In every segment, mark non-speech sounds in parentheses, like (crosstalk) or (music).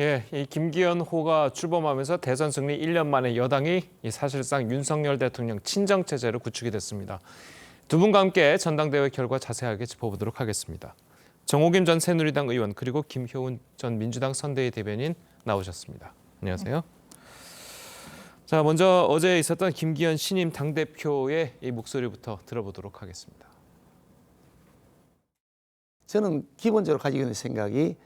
예, 이 김기현 호가 출범하면서 대선 승리 1년 만에 여당이 이 사실상 윤석열 대통령 친정 체제로 구축이 됐습니다. 두 분과 함께 전당대회 결과 자세하게 짚어보도록 하겠습니다. 정호김 전 새누리당 의원 그리고 김효은 전 민주당 선대위 대변인 나오셨습니다. 안녕하세요. 자, 먼저 어제 있었던 김기현 신임 당 대표의 이 목소리부터 들어보도록 하겠습니다. 저는 기본적으로 가지고 있는 생각이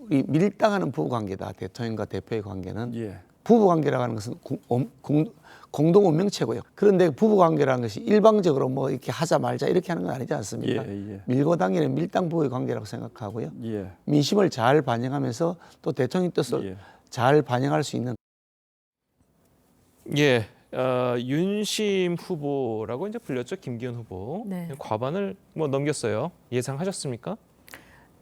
우리 밀당하는 부부 관계다. 대통령과 대표의 관계는 예. 부부 관계라고 하는 것은 공, 음, 공, 공 동 운명체고요. 그런데 부부 관계라는 것이 일방적으로 뭐 이렇게 하자 말자 이렇게 하는 건 아니지 않습니까? 예, 예. 밀고 당기는 밀당 부부의 관계라고 생각하고요. 예. 민심을 잘 반영하면서 또 대통령 뜻을 예. 잘 반영할 수 있는 예, 어, 윤심 후보라고 이제 불렸죠 김기현 후보. 네. 과반을 뭐 넘겼어요. 예상하셨습니까?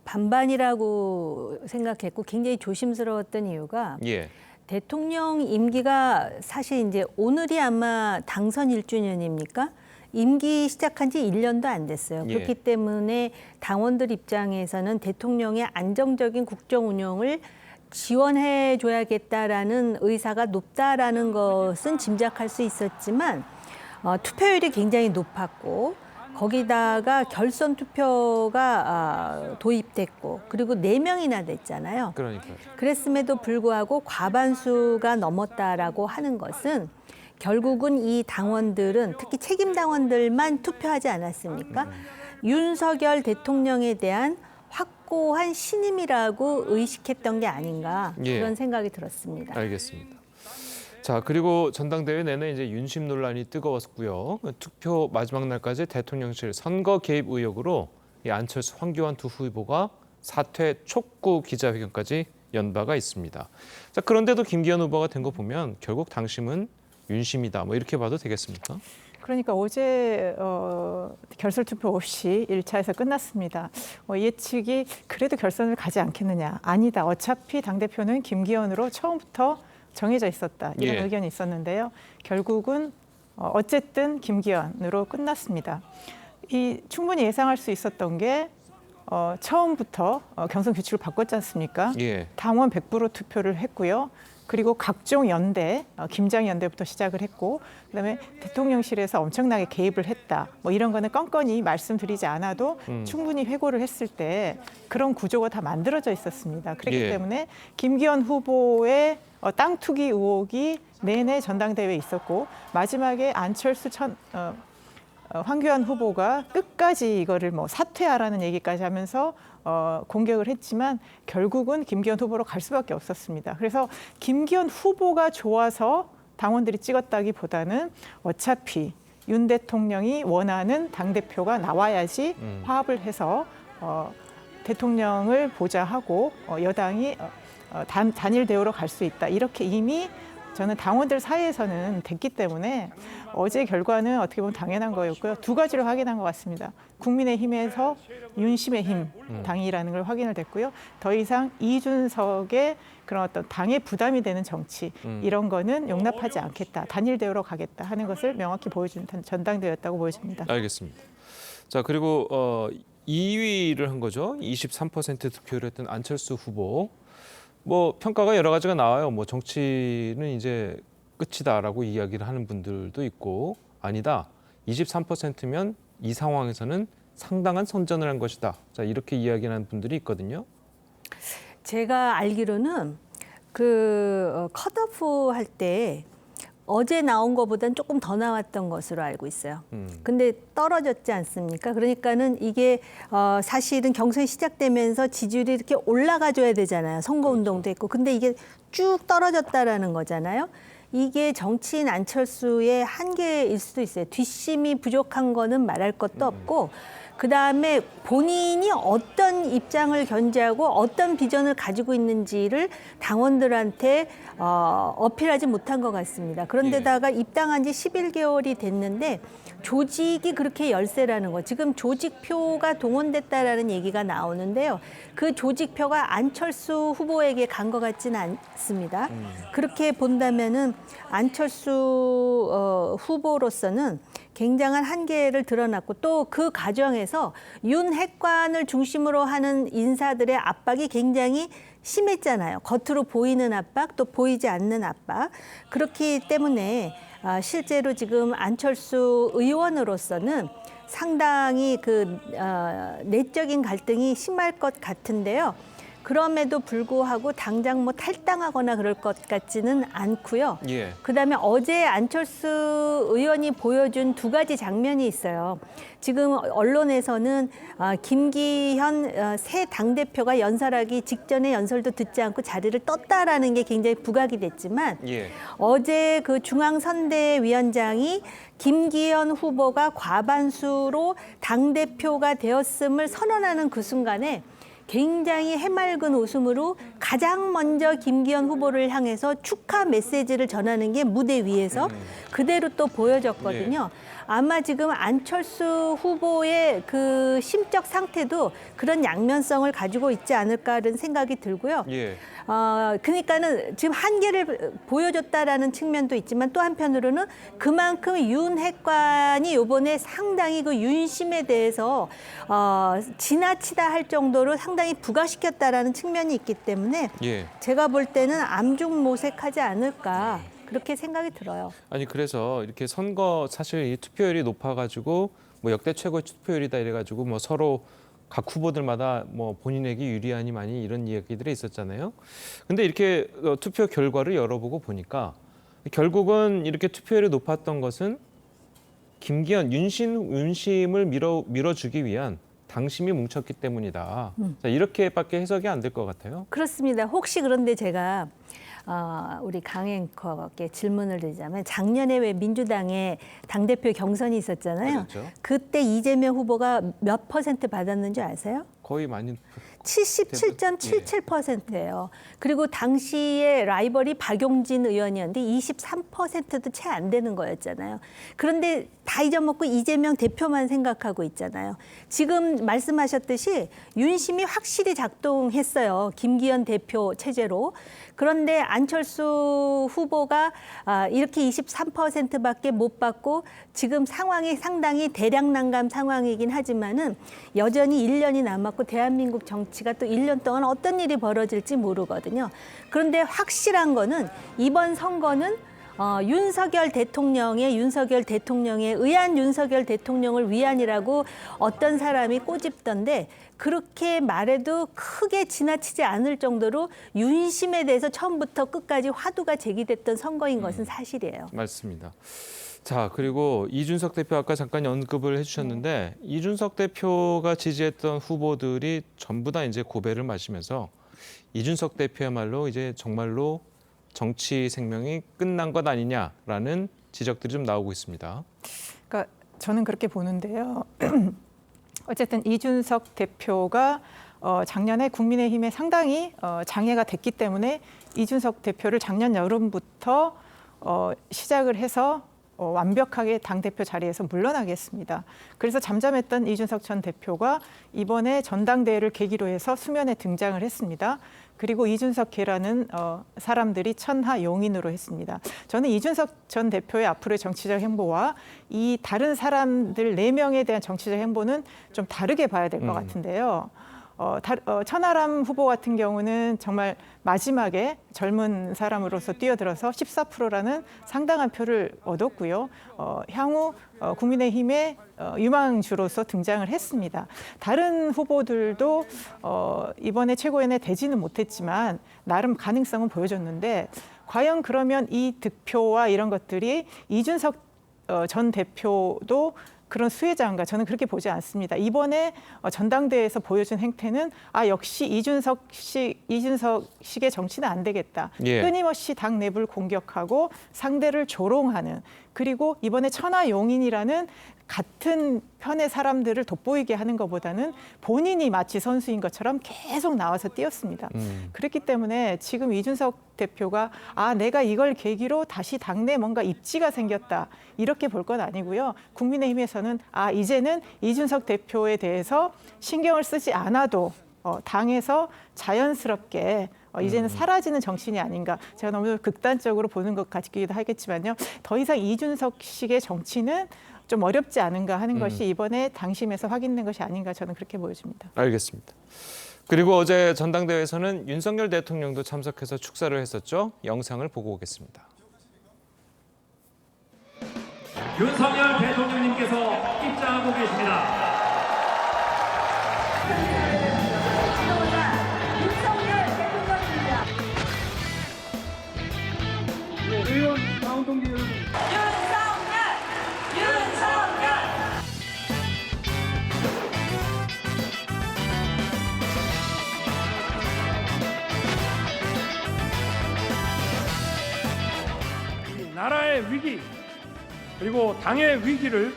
반반이라고 생각했고 굉장히 조심스러웠던 이유가 예. 대통령 임기가 사실 이제 오늘이 아마 당선 1주년입니까? 임기 시작한 지 1년도 안 됐어요. 예. 그렇기 때문에 당원들 입장에서는 대통령의 안정적인 국정 운영을 지원해 줘야겠다라는 의사가 높다라는 것은 짐작할 수 있었지만 어, 투표율이 굉장히 높았고 거기다가 결선 투표가 아, 도입됐고 그리고 네명이나 됐잖아요. 그러니까요. 그랬음에도 불구하고 과반수가 넘었다라고 하는 것은 결국은 이 당원들은 특히 책임 당원들만 투표하지 않았습니까? 윤석열 대통령에 대한 확고한 신임이라고 의식했던 게 아닌가 예. 그런 생각이 들었습니다. 알겠습니다. 자 그리고 전당대회 내내 이제 윤심 논란이 뜨거웠고요. 투표 마지막 날까지 대통령실 선거 개입 의혹으로 이 안철수, 황교안 두 후보가 사퇴 촉구 기자회견까지 연 바가 있습니다. 자 그런데도 김기현 후보가 된 거 보면 결국 당심은 윤심이다. 뭐 이렇게 봐도 되겠습니까? 그러니까 어제 어, 결선 투표 없이 1차에서 끝났습니다. 어, 예측이 그래도 결선을 가지 않겠느냐. 아니다. 어차피 당대표는 김기현으로 처음부터 정해져 있었다. 이런 예. 의견이 있었는데요. 결국은 어, 어쨌든 김기현으로 끝났습니다. 이 충분히 예상할 수 있었던 게 어, 처음부터 어, 경선 규칙을 바꿨지 않습니까? 예. 당원 100% 투표를 했고요. 그리고 각종 연대, 어, 김장 연대부터 시작을 했고, 그다음에 대통령실에서 엄청나게 개입을 했다. 뭐 이런 거는 건건히 말씀드리지 않아도 음. 충분히 회고를 했을 때 그런 구조가 다 만들어져 있었습니다. 그렇기 예. 때문에 김기현 후보의 어, 땅 투기 의혹이 내내 전당대회에 있었고 마지막에 안철수 천, 어, 어, 황교안 후보가 끝까지 이거를 뭐 사퇴하라는 얘기까지 하면서 어, 공격을 했지만 결국은 김기현 후보로 갈 수밖에 없었습니다. 그래서 김기현 후보가 좋아서 당원들이 찍었다기보다는 어차피 윤 대통령이 원하는 당 대표가 나와야지 음. 화합을 해서 어, 대통령을 보좌하고 어, 여당이 어, 어, 단, 단일 대우로 갈 수 있다. 이렇게 이미 저는 당원들 사이에서는 됐기 때문에 어제 결과는 어떻게 보면 당연한 거였고요. 두 가지로 확인한 것 같습니다. 국민의힘에서 윤심의 힘 당이라는 걸 확인을 됐고요. 더 이상 이준석의 그런 어떤 당의 부담이 되는 정치 음. 이런 거는 용납하지 않겠다. 단일 대우로 가겠다 하는 것을 명확히 보여준 전당대회였다고 보여집니다. 알겠습니다. 자 그리고 어, 2위를 한 거죠. 23% 득표를 했던 안철수 후보. 뭐 평가가 여러 가지가 나와요. 뭐 정치는 이제 끝이다라고 이야기를 하는 분들도 있고 아니다. 23%면 이 상황에서는 상당한 선전을 한 것이다. 자 이렇게 이야기하는 분들이 있거든요. 제가 알기로는 그 어, 컷오프 할 때 어제 나온 것보단 조금 더 나왔던 것으로 알고 있어요. 음. 근데 떨어졌지 않습니까? 그러니까는 이게 어 사실은 경선이 시작되면서 지지율이 이렇게 올라가줘야 되잖아요. 선거 운동도 했고. 근데 이게 쭉 떨어졌다라는 거잖아요. 이게 정치인 안철수의 한계일 수도 있어요. 뒷심이 부족한 거는 말할 것도 없고 그 다음에 본인이 어떤 입장을 견지하고 어떤 비전을 가지고 있는지를 당원들한테 어, 어필하지 못한 것 같습니다. 그런데다가 입당한 지 11개월이 됐는데 조직이 그렇게 열세라는 거. 지금 조직표가 동원됐다라는 얘기가 나오는데요. 그 조직표가 안철수 후보에게 간 것 같지는 않습니다. 그렇게 본다면은 안철수 어, 후보로서는 굉장한 한계를 드러났고 또 그 과정에서 윤 핵관을 중심으로 하는 인사들의 압박이 굉장히 심했잖아요. 겉으로 보이는 압박 또 보이지 않는 압박. 그렇기 때문에 아, 실제로 지금 안철수 의원으로서는 상당히 그 어, 내적인 갈등이 심할 것 같은데요. 그럼에도 불구하고 당장 뭐 탈당하거나 그럴 것 같지는 않고요. 예. 그다음에 어제 안철수 의원이 보여준 두 가지 장면이 있어요. 지금 언론에서는 아, 김기현 어, 새 당대표가 연설하기 직전에 연설도 듣지 않고 자리를 떴다라는 게 굉장히 부각이 됐지만 예. 어제 그 중앙선대위원장이 김기현 후보가 과반수로 당대표가 되었음을 선언하는 그 순간에 굉장히 해맑은 웃음으로 가장 먼저 김기현 후보를 향해서 축하 메시지를 전하는 게 무대 위에서 그대로 또 보여졌거든요. 아마 지금 안철수 후보의 그 심적 상태도 그런 양면성을 가지고 있지 않을까라는 생각이 들고요. 예. 어, 그러니까는 지금 한계를 보여줬다라는 측면도 있지만 또 한편으로는 그만큼 윤 핵관이 요번에 상당히 그 윤심에 대해서 어, 지나치다 할 정도로 상당히 부각시켰다라는 측면이 있기 때문에 예. 제가 볼 때는 암중 모색하지 않을까 그렇게 생각이 들어요. 아니 그래서 이렇게 선거 사실 이 투표율이 높아가지고 뭐 역대 최고의 투표율이다 이래가지고 뭐 서로 각 후보들마다 뭐 본인에게 유리하니 많이 이런 이야기들이 있었잖아요. 근데 이렇게 어, 투표 결과를 열어보고 보니까 결국은 이렇게 투표율이 높았던 것은 김기현 윤신 윤심을 밀어 밀어주기 위한 당심이 뭉쳤기 때문이다. 자, 이렇게밖에 해석이 안 될 것 같아요. 그렇습니다. 혹시 그런데 제가 어, 우리 강앵커께 질문을 드리자면 작년에 왜 민주당의 당대표 경선이 있었잖아요. 그렇죠. 그때 이재명 후보가 몇 퍼센트 받았는지 아세요? 거의 많이 77.77%예요. 그리고 당시에 라이벌이 박용진 의원이었는데 23%도 채 안 되는 거였잖아요. 그런데 다 잊어먹고 이재명 대표만 생각하고 있잖아요. 지금 말씀하셨듯이 윤심이 확실히 작동했어요. 김기현 대표 체제로. 그런데 안철수 후보가 아, 이렇게 23%밖에 못 받고 지금 상황이 상당히 대량 난감 상황이긴 하지만은 여전히 1년이 남았고 대한민국 정치 가 또 1년 동안 어떤 일이 벌어질지 모르거든요. 그런데 확실한 거는 이번 선거는 어, 윤석열 대통령의 윤석열 대통령의 의한 윤석열 대통령을 위한이라고 어떤 사람이 꼬집던데 그렇게 말해도 크게 지나치지 않을 정도로 윤심에 대해서 처음부터 끝까지 화두가 제기됐던 선거인 것은 사실이에요. 맞습니다. 자 그리고 이준석 대표 아까 잠깐 언급을 해주셨는데 이준석 대표가 지지했던 후보들이 전부 다 이제 고배를 마시면서 이준석 대표야말로 이제 정말로 정치 생명이 끝난 것 아니냐라는 지적들이 좀 나오고 있습니다. 그러니까 저는 그렇게 보는데요. (clears throat) 어쨌든 이준석 대표가 어, 작년에 국민의힘에 상당히 어, 장애가 됐기 때문에 이준석 대표를 작년 여름부터 어, 시작을 해서 어, 완벽하게 당 대표 자리에서 물러나겠습니다. 그래서 잠잠했던 이준석 전 대표가 이번에 전당대회를 계기로 해서 수면에 등장을 했습니다. 그리고 이준석 계라는 어, 사람들이 천하 용인으로 했습니다. 저는 이준석 전 대표의 앞으로의 정치적 행보와 이 다른 사람들 네 명에 대한 정치적 행보는 좀 다르게 봐야 될것 음. 같은데요. 어, 다, 어, 천하람 후보 같은 경우는 정말 마지막에 젊은 사람으로서 뛰어들어서 14%라는 상당한 표를 얻었고요. 어, 향후 어, 국민의힘의 어, 유망주로서 등장을 했습니다. 다른 후보들도 어, 이번에 최고위원회 되지는 못했지만 나름 가능성은 보여줬는데 과연 그러면 이 득표와 이런 것들이 이준석 어, 전 대표도 그런 수혜자인가 저는 그렇게 보지 않습니다. 이번에 어, 전당대회에서 보여준 행태는 아 역시 이준석 씨 이준석 식의 정치는 안 되겠다. 예. 끊임없이 당 내부를 공격하고 상대를 조롱하는 그리고 이번에 천하용인이라는 같은 편의 사람들을 돋보이게 하는 것보다는 본인이 마치 선수인 것처럼 계속 나와서 뛰었습니다. 음. 그렇기 때문에 지금 이준석 대표가 아 내가 이걸 계기로 다시 당내 뭔가 입지가 생겼다 이렇게 볼 건 아니고요. 국민의힘에서는 아 이제는 이준석 대표에 대해서 신경을 쓰지 않아도 어, 당에서 자연스럽게 어, 이제는 사라지는 정신이 아닌가. 제가 너무 극단적으로 보는 것 같기도 하겠지만요. 더 이상 이준석식의 정치는 좀 어렵지 않은가 하는 것이 이번에 당심에서 확인된 것이 아닌가 저는 그렇게 보여집니다. 알겠습니다. 그리고 어제 전당대회에서는 윤석열 대통령도 참석해서 축사를 했었죠. 영상을 보고 오겠습니다. 윤석열 대통령님께서 그리고 당의 위기를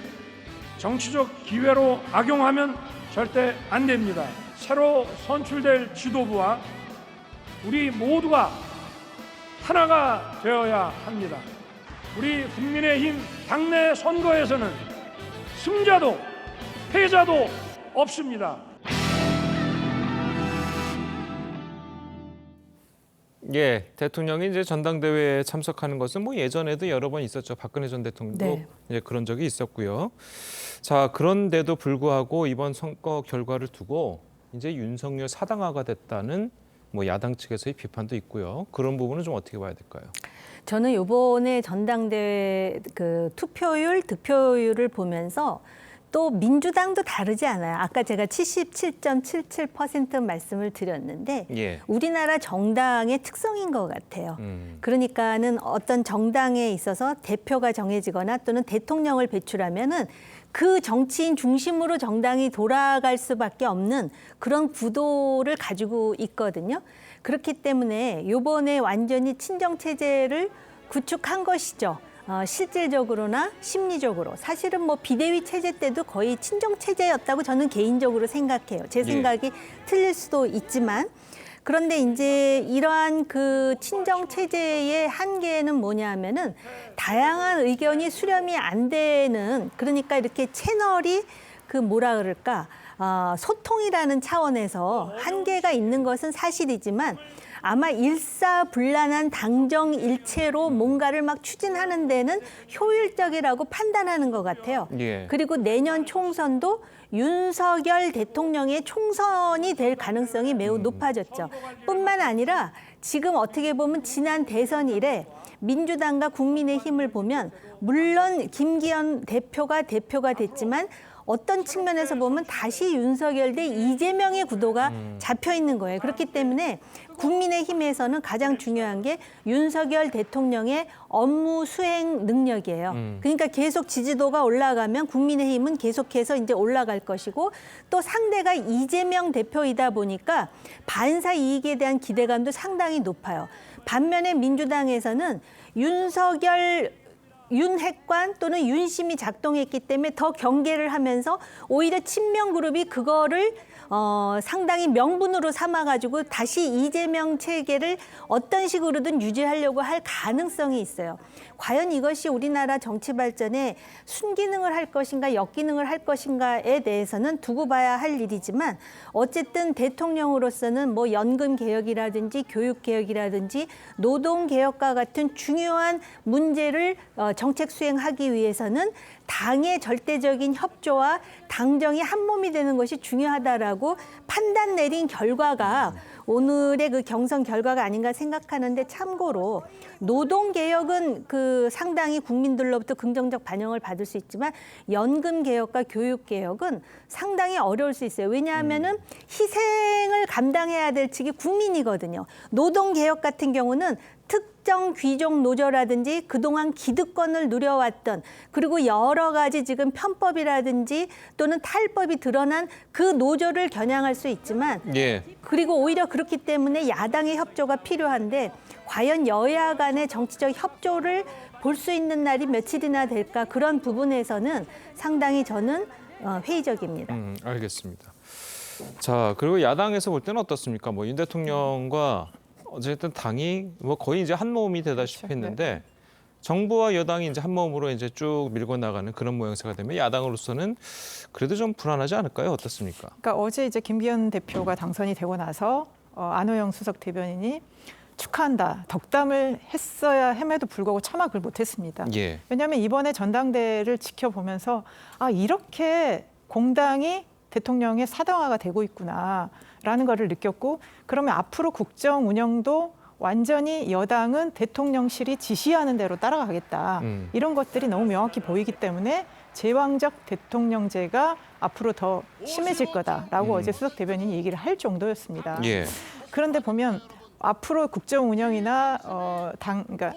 정치적 기회로 악용하면 절대 안 됩니다. 새로 선출될 지도부와 우리 모두가 하나가 되어야 합니다. 우리 국민의힘 당내 선거에서는 승자도 패자도 없습니다. 예, 대통령이 이제 전당대회에 참석하는 것은 뭐 예전에도 여러 번 있었죠. 박근혜 전 대통령도 네. 이제 그런 적이 있었고요. 자, 그런데도 불구하고 이번 선거 결과를 두고 이제 윤석열 사당화가 됐다는 뭐 야당 측에서의 비판도 있고요. 그런 부분은 좀 어떻게 봐야 될까요? 저는 요번에 전당대회 그 투표율, 득표율을 보면서 또 민주당도 다르지 않아요. 아까 제가 77.77% 말씀을 드렸는데 예. 우리나라 정당의 특성인 것 같아요. 음. 그러니까는 어떤 정당에 있어서 대표가 정해지거나 또는 대통령을 배출하면은 그 정치인 중심으로 정당이 돌아갈 수밖에 없는 그런 구도를 가지고 있거든요. 그렇기 때문에 요번에 완전히 친정 체제를 구축한 것이죠. 어, 실질적으로나 심리적으로 사실은 뭐 비대위 체제 때도 거의 친정 체제였다고 저는 개인적으로 생각해요. 제 예. 생각이 틀릴 수도 있지만 그런데 이제 이러한 그 친정 체제의 한계는 뭐냐 하면은 다양한 의견이 수렴이 안 되는 그러니까 이렇게 채널이 그 뭐라 그럴까 어, 소통이라는 차원에서 한계가 있는 것은 사실이지만 아마 일사불란한 당정 일체로 뭔가를 막 추진하는 데는 효율적이라고 판단하는 것 같아요. 예. 그리고 내년 총선도 윤석열 대통령의 총선이 될 가능성이 매우 높아졌죠. 뿐만 아니라 지금 어떻게 보면 지난 대선 이래 민주당과 국민의힘을 보면 물론 김기현 대표가 대표가 됐지만 어떤 측면에서 보면 다시 윤석열 대 이재명의 구도가 잡혀 있는 거예요. 그렇기 때문에 국민의힘에서는 가장 중요한 게 윤석열 대통령의 업무 수행 능력이에요. 그러니까 계속 지지도가 올라가면 국민의힘은 계속해서 이제 올라갈 것이고 또 상대가 이재명 대표이다 보니까 반사 이익에 대한 기대감도 상당히 높아요. 반면에 민주당에서는 윤석열 윤핵관 또는 윤심이 작동했기 때문에 더 경계를 하면서 오히려 친명 그룹이 그거를 어, 상당히 명분으로 삼아가지고 다시 이재명 체계를 어떤 식으로든 유지하려고 할 가능성이 있어요. 과연 이것이 우리나라 정치 발전에 순기능을 할 것인가 역기능을 할 것인가에 대해서는 두고 봐야 할 일이지만 어쨌든 대통령으로서는 뭐 연금 개혁이라든지 교육 개혁이라든지 노동 개혁과 같은 중요한 문제를 어, 정책 수행하기 위해서는 당의 절대적인 협조와 당정이 한 몸이 되는 것이 중요하다라고 판단 내린 결과가 오늘의 그 경선 결과가 아닌가 생각하는데 참고로 노동 개혁은 그 상당히 국민들로부터 긍정적 반영을 받을 수 있지만 연금 개혁과 교육 개혁은 상당히 어려울 수 있어요. 왜냐하면은 희생을 감당해야 될 측이 국민이거든요. 노동 개혁 같은 경우는 특 정 귀족 노조라든지 그동안 기득권을 누려왔던 그리고 여러 가지 지금 편법이라든지 또는 탈법이 드러난 그 노조를 겨냥할 수 있지만 예. 그리고 오히려 그렇기 때문에 야당의 협조가 필요한데 과연 여야 간의 정치적 협조를 볼 수 있는 날이 며칠이나 될까 그런 부분에서는 상당히 저는 어, 회의적입니다. 음, 알겠습니다. 자, 그리고 야당에서 볼 때는 어떻습니까? 뭐 윤 대통령과 어쨌든 당이 뭐 거의 이제 한 몸이 되다시피 그렇죠. 했는데 정부와 여당이 이제 한 몸으로 이제 쭉 밀고 나가는 그런 모양새가 되면 야당으로서는 그래도 좀 불안하지 않을까요? 어떻습니까? 그러니까 어제 이제 김기현 대표가 당선이 되고 나서 어, 안호영 수석 대변인이 축하한다 덕담을 했어야 함에도 불구하고 참아 을 못했습니다. 예. 왜냐하면 이번에 전당대회를 지켜보면서 아 이렇게 공당이 대통령의 사당화가 되고 있구나 라는 것을 느꼈고 그러면 앞으로 국정 운영도 완전히 여당은 대통령실이 지시하는 대로 따라가겠다. 음. 이런 것들이 너무 명확히 보이기 때문에 제왕적 대통령제가 앞으로 더 심해질 거다라고 음. 어제 수석 대변인이 얘기를 할 정도였습니다. 예. 그런데 보면 앞으로 국정 운영이나 어, 당, 그러니까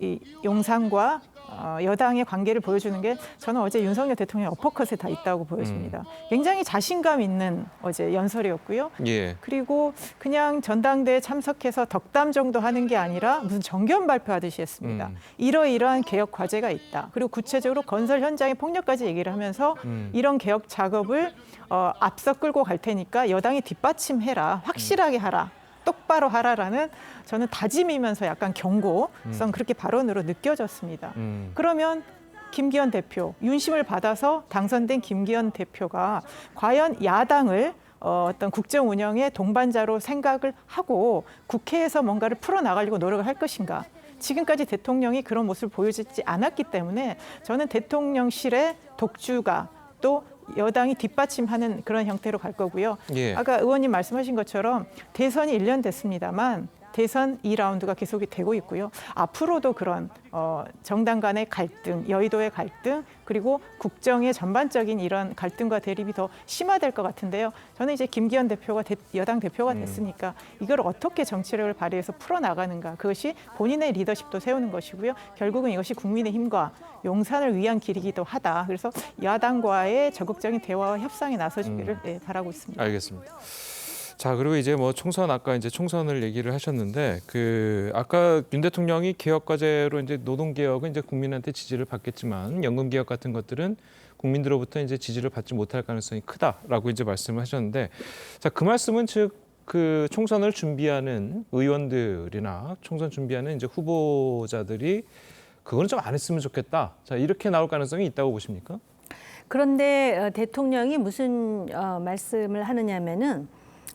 이 용산과 어, 여당의 관계를 보여주는 게 저는 어제 윤석열 대통령 어퍼컷에 다 있다고 보여집니다. 음. 굉장히 자신감 있는 어제 연설이었고요. 예. 그리고 그냥 전당대회 참석해서 덕담 정도 하는 게 아니라 무슨 정견 발표하듯이 했습니다. 음. 이러이러한 개혁 과제가 있다. 그리고 구체적으로 건설 현장의 폭력까지 얘기를 하면서 음. 이런 개혁 작업을 어, 앞서 끌고 갈 테니까 여당이 뒷받침해라. 확실하게 하라. 똑바로 하라라는 저는 다짐이면서 약간 경고성 그렇게 발언으로 느껴졌습니다. 음. 그러면 김기현 대표 윤심을 받아서 당선된 김기현 대표가 과연 야당을 어, 어떤 국정 운영의 동반자로 생각을 하고 국회에서 뭔가를 풀어 나가려고 노력을 할 것인가? 지금까지 대통령이 그런 모습을 보여주지 않았기 때문에 저는 대통령실의 독주가 또 여당이 뒷받침하는 그런 형태로 갈 거고요. 예. 아까 의원님 말씀하신 것처럼 대선이 1년 됐습니다만 대선 2라운드가 계속이 되고 있고요. 앞으로도 그런 어, 정당 간의 갈등, 여의도의 갈등, 그리고 국정의 전반적인 이런 갈등과 대립이 더 심화될 것 같은데요. 저는 이제 김기현 대표가 대- 여당 대표가 됐으니까 이걸 어떻게 정치력을 발휘해서 풀어나가는가 그것이 본인의 리더십도 세우는 것이고요. 결국은 이것이 국민의 힘과 용산을 위한 길이기도 하다. 그래서 야당과의 적극적인 대화와 협상에 나서주기를 예, 바라고 있습니다. 알겠습니다. 자 그리고 이제 뭐 총선 아까 이제 총선을 얘기를 하셨는데 그 아까 윤 대통령이 개혁 과제로 이제 노동 개혁은 이제 국민한테 지지를 받겠지만 연금 개혁 같은 것들은 국민들로부터 이제 지지를 받지 못할 가능성이 크다라고 이제 말씀을 하셨는데 자 그 말씀은 즉 그 총선을 준비하는 의원들이나 총선 준비하는 이제 후보자들이 그거는 좀안 했으면 좋겠다. 자 이렇게 나올 가능성이 있다고 보십니까? 그런데 어, 대통령이 무슨 어, 말씀을 하느냐면은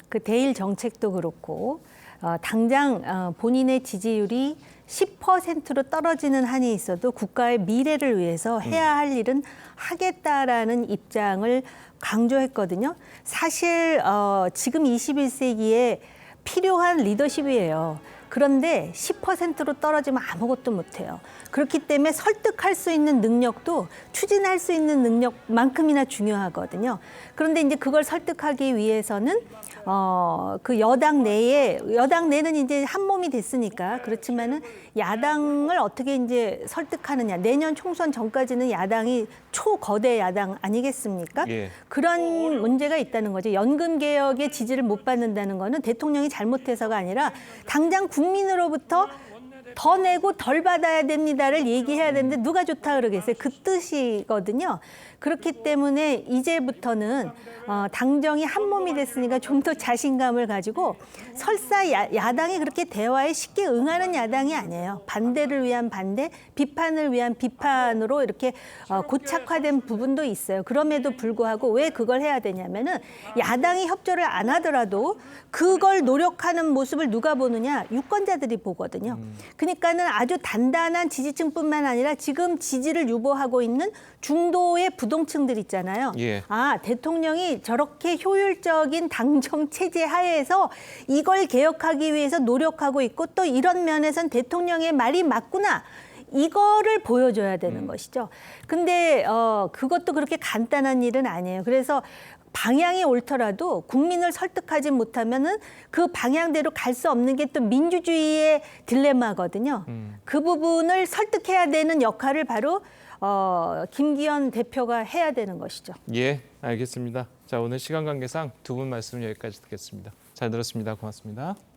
그 대일 정책도 그렇고 어, 당장 어, 본인의 지지율이 10%로 떨어지는 한이 있어도 국가의 미래를 위해서 해야 할 일은 하겠다라는 입장을 강조했거든요. 사실 어, 지금 21세기에 필요한 리더십이에요. 그런데 10%로 떨어지면 아무것도 못해요. 그렇기 때문에 설득할 수 있는 능력도 추진할 수 있는 능력만큼이나 중요하거든요. 그런데 이제 그걸 설득하기 위해서는 어, 그 여당 내에 여당 내는 이제 한 몸이 됐으니까 그렇지만은 야당을 어떻게 이제 설득하느냐. 내년 총선 전까지는 야당이 초거대 야당 아니겠습니까? 예. 그런 문제가 있다는 거죠. 연금 개혁의 지지를 못 받는다는 거는 대통령이 잘못해서가 아니라 당장 국민으로부터 더 내고 덜 받아야 됩니다를 얘기해야 되는데 누가 좋다 그러겠어요. 그 뜻이거든요. 그렇기 때문에 이제부터는 어, 당정이 한 몸이 됐으니까 좀 더 자신감을 가지고 설사 야, 야당이 그렇게 대화에 쉽게 응하는 야당이 아니에요. 반대를 위한 반대, 비판을 위한 비판으로 이렇게 어, 고착화된 부분도 있어요. 그럼에도 불구하고 왜 그걸 해야 되냐면은 야당이 협조를 안 하더라도 그걸 노력하는 모습을 누가 보느냐 유권자들이 보거든요. 그러니까는 아주 단단한 지지층뿐만 아니라 지금 지지를 유보하고 있는 중도의 부동층들 있잖아요. 예. 아 대통령이 저렇게 효율적인 당정 체제 하에서 이걸 개혁하기 위해서 노력하고 있고 또 이런 면에선 대통령의 말이 맞구나. 이거를 보여줘야 되는 것이죠. 근데 어 그것도 그렇게 간단한 일은 아니에요. 그래서 방향이 옳더라도 국민을 설득하지 못하면은 그 방향대로 갈 수 없는 게 또 민주주의의 딜레마거든요. 그 부분을 설득해야 되는 역할을 바로 어, 김기현 대표가 해야 되는 것이죠. 예, 알겠습니다. 자, 오늘 시간 관계상 두 분 말씀 여기까지 듣겠습니다. 잘 들었습니다. 고맙습니다.